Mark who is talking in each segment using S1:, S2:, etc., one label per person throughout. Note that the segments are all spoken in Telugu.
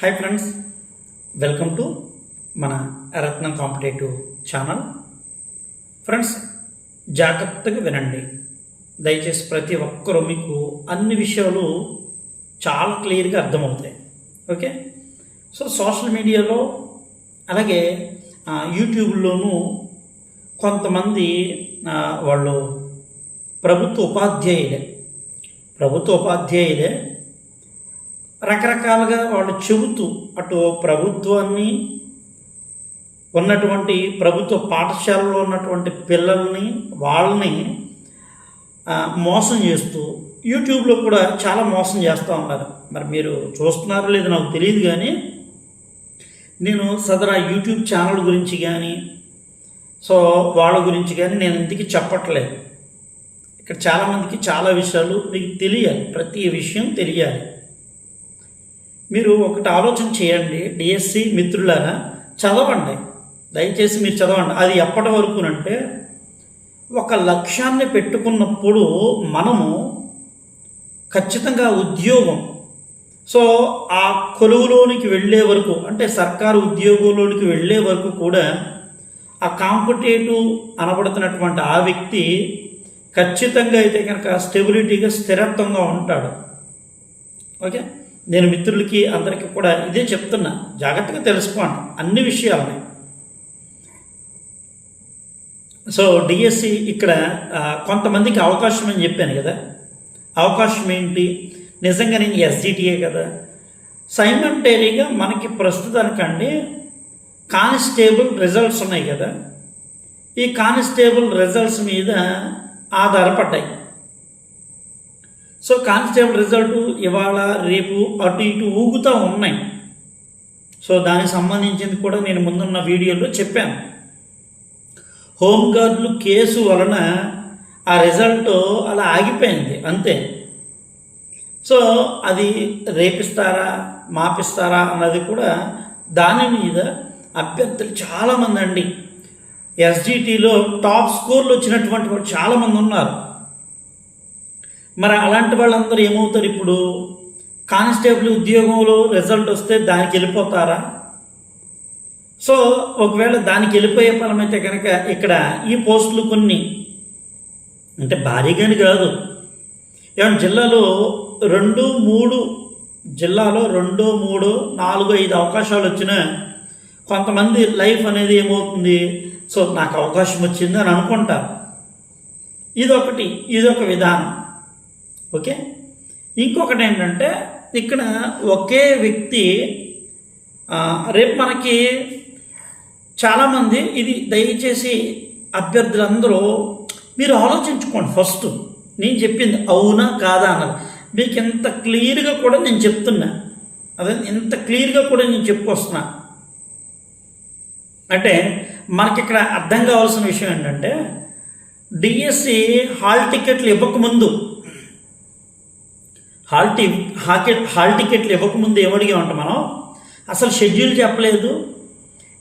S1: హాయ్ ఫ్రెండ్స్ వెల్కమ్ టు మన రత్నం కాంపిటేటివ్ ఛానల్. ఫ్రెండ్స్ జాగ్రత్తగా వినండి. దయచేసి ప్రతి ఒక్కరూ మీకు అన్ని విషయాలు చాలా క్లియర్గా అర్థమవుతాయి. ఓకే సో సోషల్ మీడియాలో అలాగే యూట్యూబ్లోనూ కొంతమంది వాళ్ళు ప్రభుత్వ ఉపాధ్యాయులే. ప్రభుత్వ ఉపాధ్యాయులే రకరకాలుగా వాళ్ళు చెబుతూ అటు ప్రభుత్వాన్ని ఉన్నటువంటి ప్రభుత్వ పాఠశాలలో ఉన్నటువంటి పిల్లల్ని వాళ్ళని మోసం చేస్తూ యూట్యూబ్లో కూడా చాలా మోసం చేస్తూ ఉన్నారు. మరి మీరు చూస్తున్నారో లేదో నాకు తెలియదు కానీ నేను సదరా యూట్యూబ్ ఛానల్ గురించి కానీ సో వాళ్ళ గురించి కానీ నేను ఇంటికి చెప్పట్లేదు. ఇక్కడ చాలామందికి చాలా విషయాలు మీకు తెలియాలి ప్రతి విషయం తెలియాలి. మీరు ఒకటి ఆలోచన చేయండి డిఎస్సి మిత్రులారా చదవండి. దయచేసి మీరు చదవండి. అది ఎప్పటి వరకునంటే ఒక లక్ష్యాన్ని పెట్టుకున్నప్పుడు మనము ఖచ్చితంగా ఉద్యోగం. సో ఆ కొలువులోనికి వెళ్ళే వరకు అంటే సర్కారు ఉద్యోగంలోనికి వెళ్ళే వరకు కూడా ఆ కాంపిటేటివ్ అనబడుతున్నటువంటి ఆ వ్యక్తి ఖచ్చితంగా అయితే కనుక స్టెబిలిటీగా స్థిరత్వంగా ఉంటాడు. ఓకే? నేను మిత్రులకి అందరికీ కూడా ఇదే చెప్తున్నా. జాగ్రత్తగా తెలుసుకోండి. అన్ని విషయాలని. సో డిఎస్సి ఇక్కడ కొంతమందికి అవకాశం అని చెప్పాను కదా. అవకాశం ఏంటి? నిజంగా నేను ఎస్జిటిఏ కదా. సైమంటేరీగా మనకి ప్రస్తుతానికండి కానిస్టేబుల్ రిజల్ట్స్ ఉన్నాయి కదా. ఈ కానిస్టేబుల్ రిజల్ట్స్ మీద ఆధారపడ్డాయి. సో కానిస్టేబుల్ రిజల్ట్ ఇవాళ రేపు అటు ఇటు ఊగుతూ ఉన్నాయి. సో దానికి సంబంధించింది కూడా నేను ముందున్న వీడియోలో చెప్పాను. హోంగార్డులు కేసు వలన ఆ రిజల్ట్ అలా ఆగిపోయింది అంతే. సో అది రేపిస్తారా మాపిస్తారా అన్నది కూడా దాని మీద అభ్యర్థులు చాలామంది అండి. ఎస్జిటిలో టాప్ స్కోర్లు వచ్చినటువంటి వాళ్ళు చాలామంది ఉన్నారు. మరి అలాంటి వాళ్ళందరూ ఏమవుతారు ఇప్పుడు? కానిస్టేబుల్ ఉద్యోగంలో రిజల్ట్ వస్తే దానికి వెళ్ళిపోతారా? సో ఒకవేళ దానికి వెళ్ళిపోయే ఫలమైతే కనుక ఇక్కడ ఈ పోస్టులు కొన్ని. అంటే భారీగాని కాదు. ఏమన్నా జిల్లాలో రెండు మూడు జిల్లాలో రెండు మూడు నాలుగు ఐదు అవకాశాలు వచ్చినా కొంతమంది లైఫ్ అనేది ఏమవుతుంది? సో నాకు అవకాశం వచ్చింది అని అనుకుంటారు. ఇదొకటి ఇదొక విధానం. ఓకే? ఇంకొకటి ఏంటంటే ఇక్కడ ఒకే వ్యక్తి రేపు మనకి చాలామంది ఇది దయచేసి అభ్యర్థులందరూ మీరు ఆలోచించుకోండి ఫస్ట్. నేను చెప్పింది అవునా కాదా అన్నది. మీకు ఎంత క్లియర్గా కూడా నేను చెప్తున్నా. అదే ఎంత క్లియర్గా కూడా నేను చెప్పుకొస్తున్నా. అంటే మనకి ఇక్కడ అర్థం కావాల్సిన విషయం ఏంటంటే డిఎస్సి హాల్ టికెట్లు ఇవ్వకముందు హాల్ టి హాకెట్ హాల్ టికెట్లు ఇవ్వకముందు ఏమడిగామంట మనం? అసలు షెడ్యూల్ చెప్పలేదు.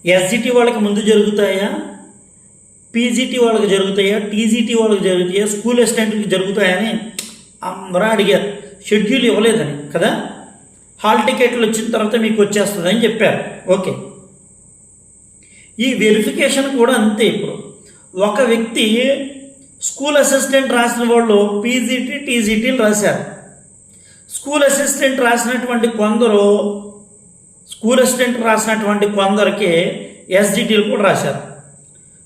S1: ఎస్జిటి వాళ్ళకి ముందు జరుగుతాయా? పీజీటీ వాళ్ళకి జరుగుతాయా? టీజీటీ వాళ్ళకి జరుగుతాయా? స్కూల్ అసిస్టెంట్కి జరుగుతాయని అందరూ అడిగారు. షెడ్యూల్ ఇవ్వలేదని కదా? హాల్ టికెట్లు వచ్చిన తర్వాత మీకు వచ్చేస్తుందని చెప్పారు. ఓకే. ఈ వెరిఫికేషన్ కూడా అంతే ఇప్పుడు. ఒక వ్యక్తి స్కూల్ అసిస్టెంట్ రాసిన వాళ్ళు పీజీటీ టీజీటీలు రాశారు. స్కూల్ అసిస్టెంట్ రాసినటువంటి కొందరు స్కూల్ అసిస్టెంట్ రాసినటువంటి కొందరికి ఎస్జిటీలు కూడా రాశారు.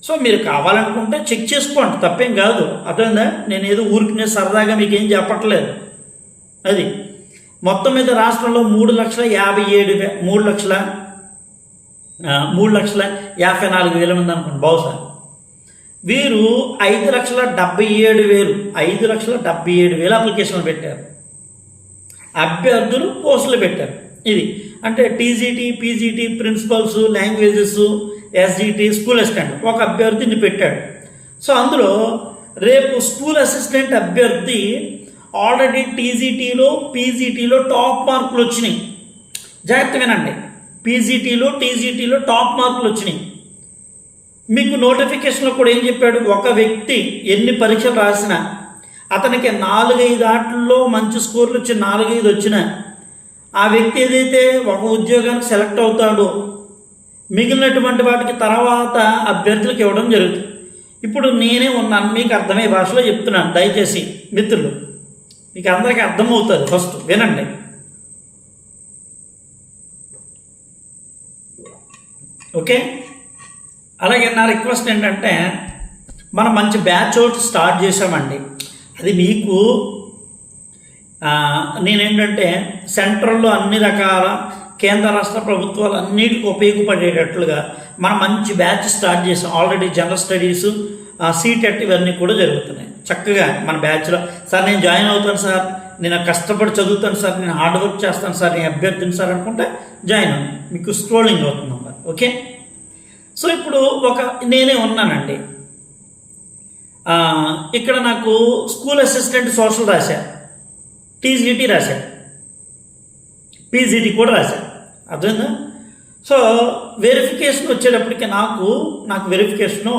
S1: సో మీరు కావాలనుకుంటే చెక్ చేసుకోండి తప్పేం కాదు. అర్థమైందా? నేను ఏదో ఊరికి సరదాగా మీకు ఏం చెప్పట్లేదు. అది. మొత్తం మీద రాష్ట్రంలో మూడు లక్షల యాభై ఏడు మూడు లక్షల మూడు లక్షల యాభై నాలుగు వేల మంది అనుకోండి బహుశా. వీరు ఐదు లక్షల డెబ్బై ఏడు వేలు ఐదు లక్షల డెబ్బై ఏడు వేలు అప్లికేషన్లు పెట్టారు. అభ్యర్థులు పోస్టులు పెట్టారు. ఇది అంటే TGT PGT principals languages SGT school assistant ఒక అభ్యర్థిని పెట్టాడు. సో అందులో రేపు స్కూల్ అసిస్టెంట్ అభ్యర్థి ఆల్రెడీ టీజీటీలో పీజీటీలో టాప్ మార్కులు వచ్చినాయి. జాగ్రత్త వినండి. పీజీటీలో టీజీటీలో టాప్ మార్కులు వచ్చినాయి. మీకు నోటిఫికేషన్లో కూడా ఏం చెప్పాడు? ఒక వ్యక్తి ఎన్ని పరీక్షలు రాసినా అతనికి నాలుగైదు ఆటల్లో మంచి స్కోర్లు వచ్చి నాలుగైదు వచ్చినాయి. ఆ వ్యక్తి ఏదైతే ఒక ఉద్యోగానికి సెలెక్ట్ అవుతాడో మిగిలినటువంటి వాటికి తర్వాత అభ్యర్థులకు ఇవ్వడం జరుగుతుంది. ఇప్పుడు నేనే ఉన్నాను మీకు అర్థమయ్యే భాషలో చెప్తున్నాను దయచేసి మిత్రులు మీకు అందరికీ అర్థమవుతుంది ఫస్ట్ వినండి. ఓకే? అలాగే నా రిక్వెస్ట్ ఏంటంటే మనం మంచి బ్యాచ్ అవుట్ స్టార్ట్ చేసామండి అది మీకు నేనేంటంటే సెంట్రల్లో అన్ని రకాల కేంద్ర రాష్ట్ర ప్రభుత్వాలు అన్నిటికి ఉపయోగపడేటట్లుగా మనం మంచి బ్యాచ్ స్టార్ట్ చేసాం ఆల్రెడీ జనరల్ స్టడీస్ సీటెట్ ఇవన్నీ కూడా జరుగుతున్నాయి. చక్కగా మన బ్యాచ్లో సార్ నేను జాయిన్ అవుతాను సార్. నేను కష్టపడి చదువుతాను సార్. నేను హార్డ్ వర్క్ చేస్తాను సార్. నేను అభ్యర్థిని సార్ అనుకుంటే జాయిన్ అవ్వండి. మీకు స్క్రోలింగ్ అవుతుంది అన్నమాట. ఓకే? సో ఇప్పుడు ఒక నేనే ఉన్నానండి. ఇక్కడ నాకు స్కూల్ అసిస్టెంట్ సోషల్ రాశా. టీజీటీ రాశా. పీజీటీ కూడా రాశా. అర్థమైందా? సో వెరిఫికేషన్ వచ్చేటప్పటికి నాకు నాకు వెరిఫికేషను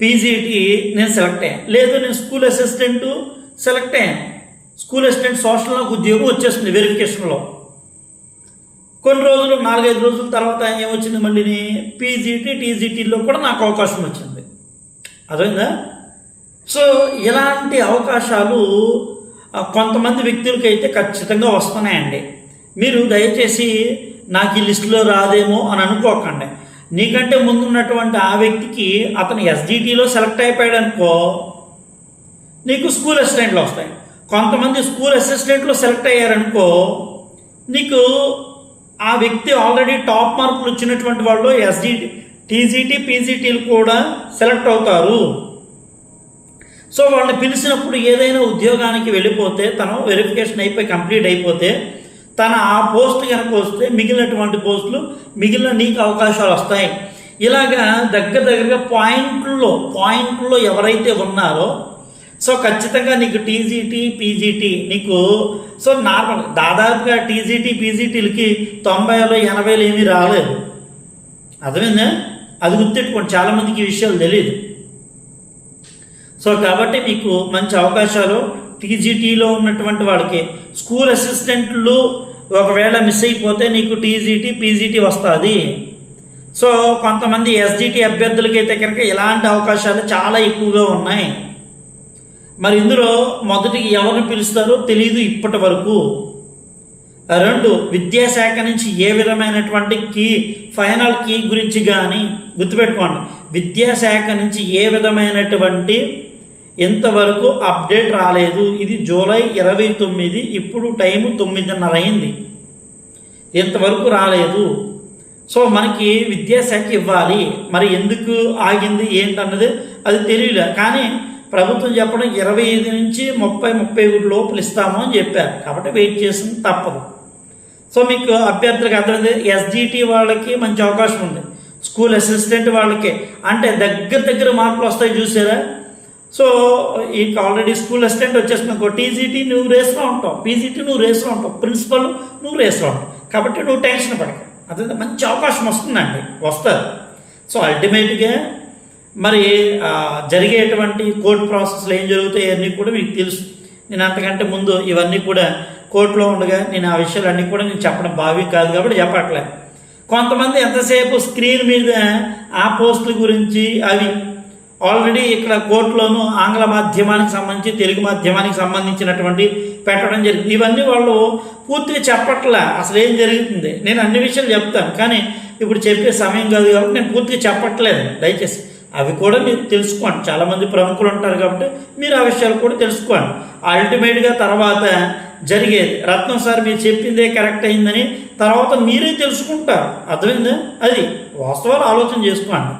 S1: పీజీటీ నేను సెలెక్ట్ అయ్యాను లేదు నేను స్కూల్ అసిస్టెంట్ సెలెక్ట్ అయ్యాను స్కూల్ అసిస్టెంట్ సోషల్ నాకు ఉద్యోగం వచ్చేస్తుంది వెరిఫికేషన్లో కొన్ని రోజులు నాలుగైదు రోజుల తర్వాత ఏమొచ్చింది మళ్ళీ పీజీటీ టీజీటీలో కూడా నాకు అవకాశం వచ్చింది. అర్థమైందా? సో ఇలాంటి అవకాశాలు కొంతమంది వ్యక్తులకి అయితే ఖచ్చితంగా వస్తున్నాయండి. మీరు దయచేసి నాకు ఈ లిస్టులో రాదేమో అని అనుకోకండి. నీకంటే ముందున్నటువంటి ఆ వ్యక్తికి అతను ఎస్డిటీలో సెలెక్ట్ అయిపోయాడు అనుకో నీకు స్కూల్ అసిస్టెంట్లు వస్తాయి. కొంతమంది స్కూల్ అసిస్టెంట్లో సెలెక్ట్ అయ్యారనుకో నీకు ఆ వ్యక్తి ఆల్రెడీ టాప్ మార్కులు వచ్చినటువంటి వాళ్ళు ఎస్డిటి టీజీటీ పీజీటీలు కూడా సెలెక్ట్ అవుతారు. సో వాళ్ళని పిలిచినప్పుడు ఏదైనా ఉద్యోగానికి వెళ్ళిపోతే తను వెరిఫికేషన్ అయిపోయి కంప్లీట్ అయిపోతే తన ఆ పోస్ట్ కనుక వస్తే మిగిలినటువంటి పోస్టులు మిగిలిన నీకు అవకాశాలు వస్తాయి. ఇలాగా దగ్గర దగ్గరగా పాయింట్లో పాయింట్లో ఎవరైతే ఉన్నారో సో ఖచ్చితంగా నీకు టీజీటీ పీజీటీ నీకు సో నార్మల్ దాదాపుగా టీజీటీ పీజీటీలకి తొంభైలో ఎనభైలో ఏమీ రాలేదు. అర్థమైందా? అది గుర్తెట్టుకోండి. చాలామందికి ఈ విషయాలు తెలియదు సో కాబట్టి మీకు మంచి అవకాశాలు టీజీటీలో ఉన్నటువంటి వాళ్ళకి. స్కూల్ అసిస్టెంట్లు ఒకవేళ మిస్ అయిపోతే నీకు టీజీటీ పీజీటీ వస్తుంది. సో కొంతమంది ఎస్జిటి అభ్యర్థులకైతే కనుక ఇలాంటి అవకాశాలు చాలా ఎక్కువగా ఉన్నాయి. మరి ఇందులో మొదటికి ఎవరిని పిలుస్తారో? తెలియదు ఇప్పటి వరకు. రెండు విద్యాశాఖ నుంచి ఏ విధమైనటువంటి కీ ఫైనల్ కీ గురించి కానీ గుర్తుపెట్టుకోండి. విద్యాశాఖ నుంచి ఏ విధమైనటువంటి ఇంతవరకు అప్డేట్ రాలేదు. ఇది జూలై ఇరవై తొమ్మిది ఇప్పుడు టైము తొమ్మిదిన్నర అయింది. ఇంతవరకు రాలేదు. సో మనకి విద్యాశాఖ ఇవ్వాలి. మరి ఎందుకు ఆగింది? ఏంటన్నది అది తెలియలే. కానీ ప్రభుత్వం చెప్పడం ఇరవై ఐదు నుంచి ముప్పై ముప్పై ఒకటి లోపల ఇస్తాము అని చెప్పారు. కాబట్టి వెయిట్ చేసింది తప్పదు. సో మీకు అభ్యర్థులకు అర్థమైంది ఎస్జిటి వాళ్ళకి మంచి అవకాశం ఉంది. స్కూల్ అసిస్టెంట్ వాళ్ళకి. అంటే దగ్గర దగ్గర మార్కులు వస్తాయి చూసారా? సో ఇక ఆల్రెడీ స్కూల్ అసిస్టెంట్ వచ్చేస్తుంది టీజీటీ నువ్వు రేస్లో ఉంటావు. పీజీటీ నువ్వు రేస్లో ఉంటావు. ప్రిన్సిపల్ నువ్వు రేస్లో ఉంటావు. కాబట్టి నువ్వు టెన్షన్ పడక. అదే మంచి అవకాశం వస్తుందండి. వస్తుంది. సో అల్టిమేట్గా మరి జరిగేటువంటి కోర్టు ప్రాసెస్లు ఏం జరుగుతాయి అన్నీ కూడా మీకు తెలుసు. నేను అంతకంటే ముందు ఇవన్నీ కూడా కోర్టులో ఉండగా నేను ఆ విషయాలన్నీ కూడా నేను చెప్పడం భావి కాదు కాబట్టి చెప్పట్లే. కొంతమంది ఎంతసేపు స్క్రీన్ మీద ఆ పోస్టుల గురించి అవి ఆల్రెడీ ఇక్కడ కోర్టులోను ఆంగ్ల మాధ్యమానికి సంబంధించి తెలుగు మాధ్యమానికి సంబంధించినటువంటి పెట్టడం జరిగింది. ఇవన్నీ వాళ్ళు పూర్తిగా చెప్పట్లే. అసలు ఏం జరుగుతుంది? నేను అన్ని విషయాలు చెప్తాను. కానీ ఇప్పుడు చెప్పే సమయం కాదు కాబట్టి నేను పూర్తిగా చెప్పట్లేదు. దయచేసి అవి కూడా మీరు తెలుసుకోండి. చాలామంది ప్రముఖులు ఉంటారు కాబట్టి మీరు ఆ విషయాలు కూడా తెలుసుకోండి. అల్టిమేట్గా తర్వాత జరిగేది. రత్నం సార్ మీరు చెప్పిందే కరెక్ట్ అయిందని తర్వాత మీరే తెలుసుకుంటారు. అర్థమైందా? అది వాస్తవాలు ఆలోచన చేసుకోండి.